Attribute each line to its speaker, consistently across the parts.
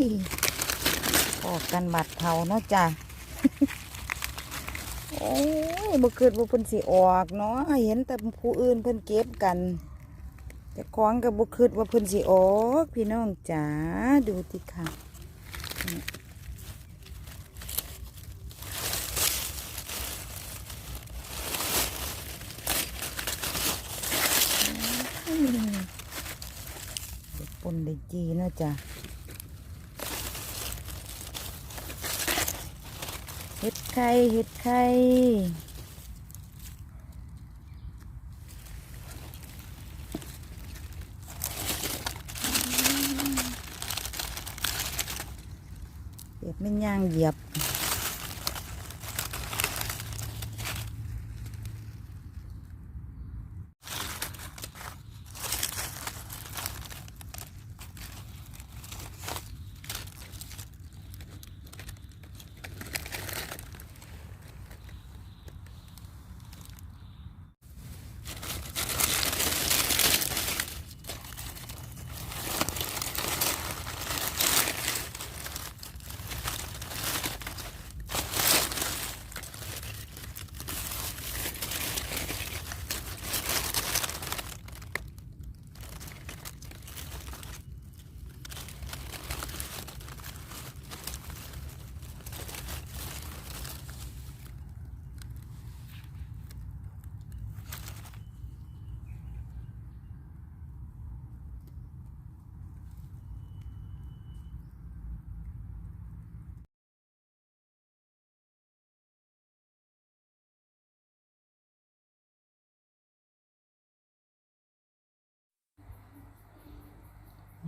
Speaker 1: ยออกกันบัดเทาเนาะจ้ะโอ้ยบ่คิดว่เพิ่นสิออกเนาะเห็นแต่ผู้อื่นเพิ่นเก็บกัน แต่ของก็บ่คิดว่าเพิ่นสิออกพี่น้องจ๋าดูติค่ะนี่อืมได้ปนได้จีเนาะจ้ะ เห็ดไข่เห็ดไข่เปียบไม่ย่างเหยียบ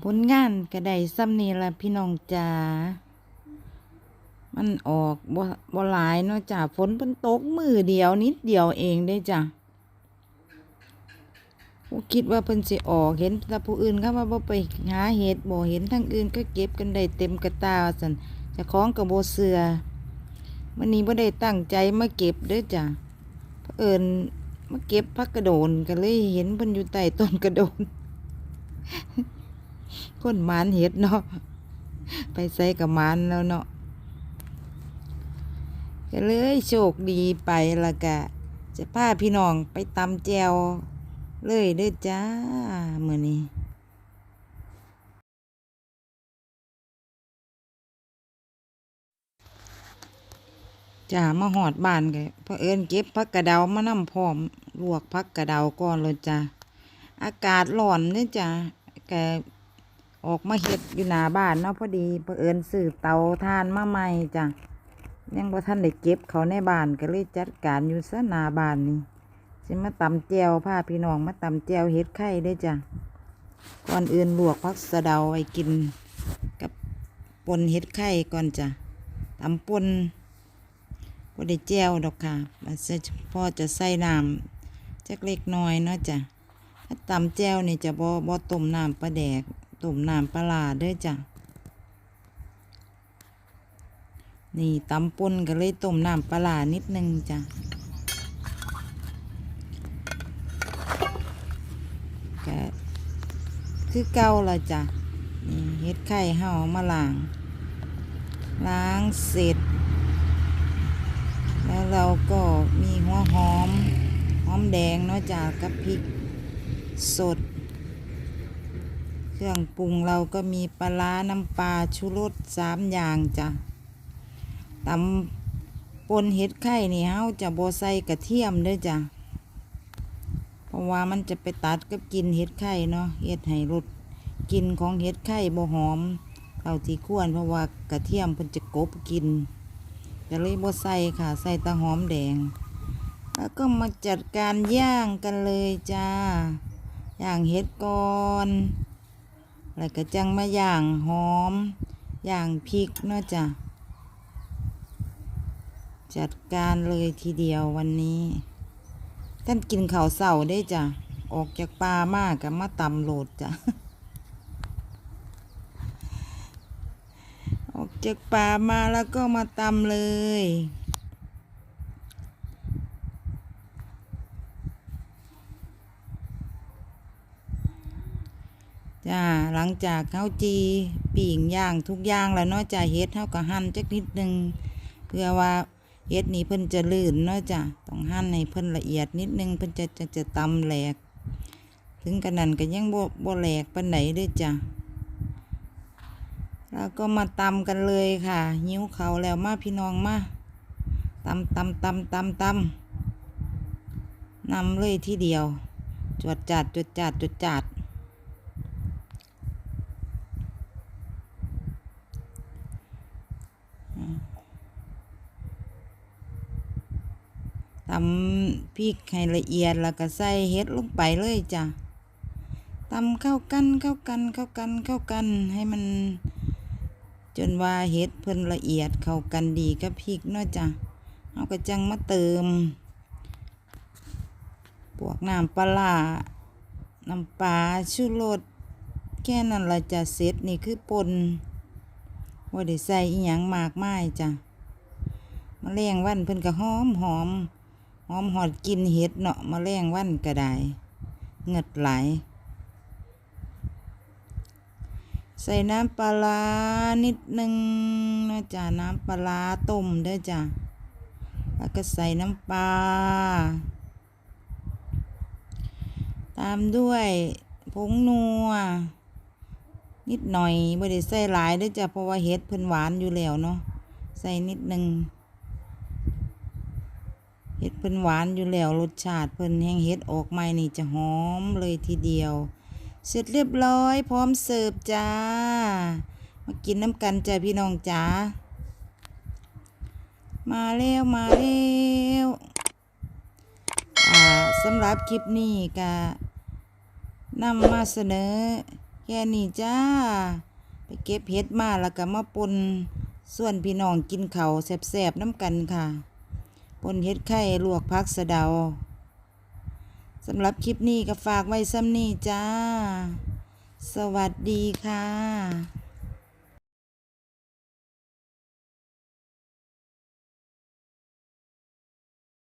Speaker 1: ผลงานก็ได้ซ้ำนี่ละพี่น้องจ๋า มันออกบ่บ่หลายเนาะจ้ะฝนเพิ่นตกมือเดียวนิดเดียวเองได้จ้ะบ่คิดว่าเพิ่นสิออกเห็นแต่ผู้อื่นเขาว่าบ่ไปหาเห็ดบ่เห็นทางอื่นก็เก็บกันได้เต็มกระตาว่าซั่นเจ้าของก็บ่เชื่อมื้อนี้บ่ได้ตั้งใจมาเก็บเด้อจ้ะเผอิญมาเก็บผักกระโดนก็เลยเห็นเพิ่นอยู่ใต้ต้นกระโดน คนมานเห็ดเนาะไปใส่กับมานแล้วเนาะก็เลยโชคดีไปละกะ จะพาพี่น้องไปตำแจวเลยเด้อจ้ามือนี้จ้ามาหอดบ้านกะเพอเอิญเก็บพักกระเดามานำพร้อมลวกพักกระเดาก่อนเลยจ้าอากาศร้อนเนี่ยจ้าแก ออกมาเฮ็ดอยู่หน้าบ้านเนาะพอดีเพอเอิญซื้อเตาทานมาใหม่จ้ายังบ่ท่านได้เก็บเขาในบ้านก็เลยจัดการอยู่ซะหน้าบ้านนี่สิมาตำแจวพาพี่น้องมาตำแจวเฮ็ดไข่เด้จ้าก่อนอื่นลวกพักสะเดาไว้กินกับปนเฮ็ดไข่ก่อนจ้าตำปนบ่ได้แจวดอกค่ะมันจะพ่อจะใส่น้ำจักเล็กน้อยเนาะจ้ะถ้าตำแจวนี่จะบ่บ่ต้มน้ำปลาแดก ต้มน้ำปลาร้าเด้อจ้ะนี่ตำป่นก็เลยต้มน้ำปลานิดนึงจ้ะก็คือเก่าละจ้ะนี่เฮ็ดไข่เฮาเอามาล้าง ล้างเสร็จ แล้วเราก็มีหัวหอม หอมแดงเนาะจากกับพริกสด เครื่องปรุงเราก็มีปลาน้ำปลาชูรสสามอย่างจ้ะตำปนเห็ดไข่นี่เฮาจะโบใส่กระเทียมเด้อจ้ะเพราะว่ามันจะไปตัดกับกินเห็ดไข่เนาะเห็ดให้รสกินของเห็ดไข่บ่หอมเท่าที่ควรเพราะว่ากระเทียมเพิ่นจะกบกินก็เลยบใส่ค่ะใส่ตะหอมแดง แล้วก็มาจัดการย่างกันเลยจ้าย่างเห็ดก่อน แล้วก็จังมาย่างหอมย่างพริกเนาะจ้ะจัดการเลยทีเดียววันนี้ ท่านกินข้าวเสาได้จ้ะ ออกจากป่ามากกับมาตำโหลดจ้ะ ออกจากป่ามาแล้วก็มาตำเลย จ้าหลังจากข้าวจีปีงย่างทุกอย่างแล้วเนาะจ้ะเฮ็ดเฮาก็หั่นจักนิดนึงเพื่อว่าเฮ็ดนี่เพิ่นจะลื่นเนาะจ้ะต้องหั่นให้เพิ่นละเอียดนิดนึงเพิ่นจะจะจะตำแหลก ถึงกระนั้นก็ยังบ่บ่แหลกปานไหนด้อจ้ะแล้วก็มาตำกันเลยค่ะหิ้วเขาแล้วมาพี่น้องมาตำตำตำตำตำนำเลยทีเดียว จวดจัดจวดจัดจวดจัด ตำพริกให้ละเอียดแล้วก็ใส่เห็ดลงไปเลยจ้ะตำเข้ากันเข้ากันเข้ากันเข้ากันให้มัน จนว่าเห็ดเพิ่นละเอียดเข้ากันดีกับพริกเนาะจ้ะเอาก็จังมาเติมพวกน้ำปลาน้ำปลาชูรสแค่นั้นละจะเสร็จนี่คือปนว่าได้ใส่อีหยังมากมายจ้ะมะแรงวันเพิ่นก็หอมหอม หอมหอดกินเห็ดเนาะมาแรงวันก็ไดเงือดไหล ใส่น้ำปลานิดนึงนะจ้ะน้ำปลาต้มเด้อจ้ะแล้วก็ใส่น้ำปลาตามด้วยผงนัว นิดหน่อยไม่ได้ใส่หลายเด้อจ้ะเพราะว่าเห็ดเพิ่นหวานอยู่แล้วเนาะใส่นิดนึง เห็ดเพิ่นหวานอยู่แล้วรสชาติเพิ่นแห้งเห็ดออกใหม่นี่จะหอมเลยทีเดียว เสร็จเรียบร้อย พร้อมเสิร์ฟจ้า มากินน้ำกันจ้าพี่น้องจ้า มาแล้วมาแล้วอ่าสำหรับคลิปนี้ก็นำมาเสนอ แค่นี้จ้า ไปเก็บเห็ดมาแล้วก็มาปนส่วนพี่น้องกินเขาแซ่บๆน้ำกันค่ะ ปนเฮ็ดไข่ลวกพักสะเดาสำหรับคลิปนี้ก็ฝากไว้ซ้ำนี้จ้า สวัสดีค่ะ